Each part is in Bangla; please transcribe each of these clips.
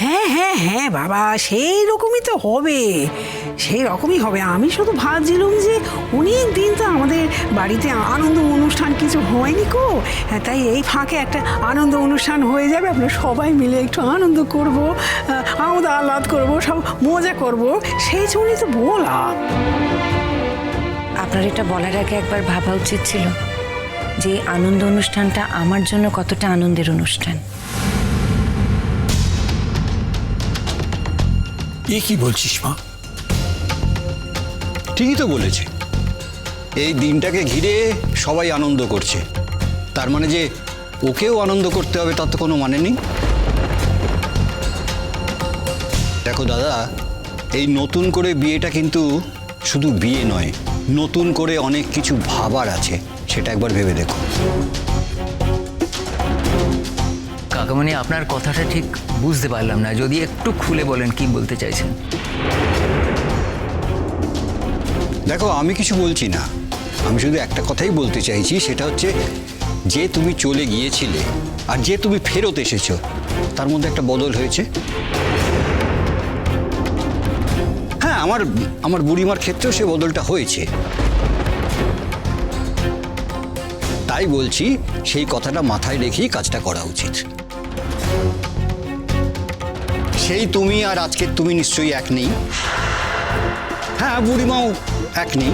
হ্যাঁ হ্যাঁ হ্যাঁ বাবা সেই রকমই তো হবে। সেই রকমই হবে। আমি শুধু ভাবছিলাম যে অনেক দিন তো আমাদের বাড়িতে আনন্দ অনুষ্ঠান কিছু হয়নি কো। হ্যাঁ, তাই এই ফাঁকে একটা আনন্দ অনুষ্ঠান হয়ে যাবে। আমরা সবাই মিলে একটু আনন্দ করব আমোদ আহ্লাদ করব সব মজা করব। সেই জন্যই তো বলা আপনার এটা বলার আগে একবার ভাবা উচিত ছিল যে আনন্দ অনুষ্ঠানটা আমার জন্য কতটা আনন্দের অনুষ্ঠান। কি বলছিস মা? ঠিকই তো বলেছে। এই দিনটাকে ঘিরে সবাই আনন্দ করছে। তার মানে যে ওকেও আনন্দ করতে হবে, তার তো কোনো মানে নেই। দেখো দাদা, এই নতুন করে বিয়েটা কিন্তু শুধু বিয়ে নয়, নতুন করে অনেক কিছু ভাবার আছে, সেটা একবার ভেবে দেখো। কাকামণি আপনার কথাটা ঠিক বুঝতে পারলাম না। যদি একটু খুলে বলেন, কি বলতে চাইছেন? দেখো, আমি কিছু বলছি না। আমি শুধু একটা কথাই বলতে চাইছি, সেটা হচ্ছে যে তুমি চলে গিয়েছিলে আর যে তুমি ফেরত এসেছ, তার মধ্যে একটা বদল হয়েছে। হ্যাঁ আমার আমার বুড়িমার ক্ষেত্রেও সে বদলটা হয়েছে। তাই বলছি, সেই কথাটা মাথায় রেখেই কাজটা করা উচিত। সেই তুমি আর আজকের তুমি নিশ্চয়ই এক নেই। হ্যাঁ বুড়িমাও এক নেই।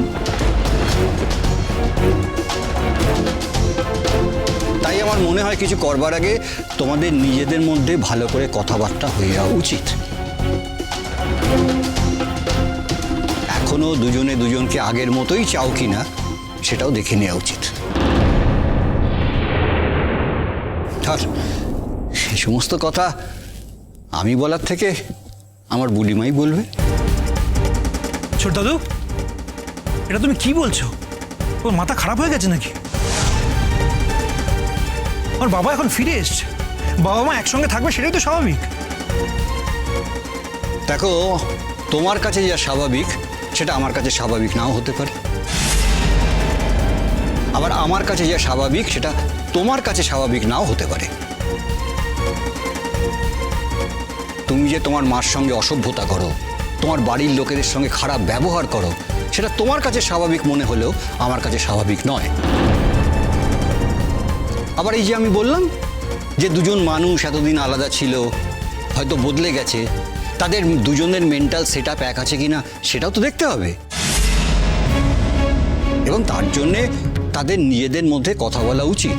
তাই আমার মনে হয় কিছু করবার আগে তোমাদের নিজেদের মধ্যে ভালো করে কথাবার্তা হয়ে যাওয়া উচিত। এখনও দুজনে দুজনকে আগের মতোই চাও কিনা, সেটাও দেখে নেওয়া উচিত। সে সমস্ত কথা আমি বলার থেকে আমার বুড়িমাই বলবে। ছোট দাদু এটা তুমি কি বলছো? ওর মাথা খারাপ হয়ে গেছে নাকি? ওর বাবা এখন ফিরে এসছে। বাবা মা একসঙ্গে থাকবে সেটাই তো স্বাভাবিক। দেখো তোমার কাছে যা স্বাভাবিক সেটা আমার কাছে স্বাভাবিক নাও হতে পারে। আবার আমার কাছে যা স্বাভাবিক সেটা তোমার কাছে স্বাভাবিক নাও হতে পারে। তুমি যে তোমার মার সঙ্গে অসভ্যতা করো, তোমার বাড়ির লোকেদের সঙ্গে খারাপ ব্যবহার করো, সেটা তোমার কাছে স্বাভাবিক মনে হলেও আমার কাছে স্বাভাবিক নয়। আবার এই যে আমি বললাম যে দুজন মানুষ এতদিন আলাদা ছিল, হয়তো বদলে গেছে, তাদের দুজনের মেন্টাল সেট আপ এক আছে কিনা সেটাও তো দেখতে হবে। এবং তার জন্যে তাদের নিজেদের মধ্যে কথা বলা উচিত।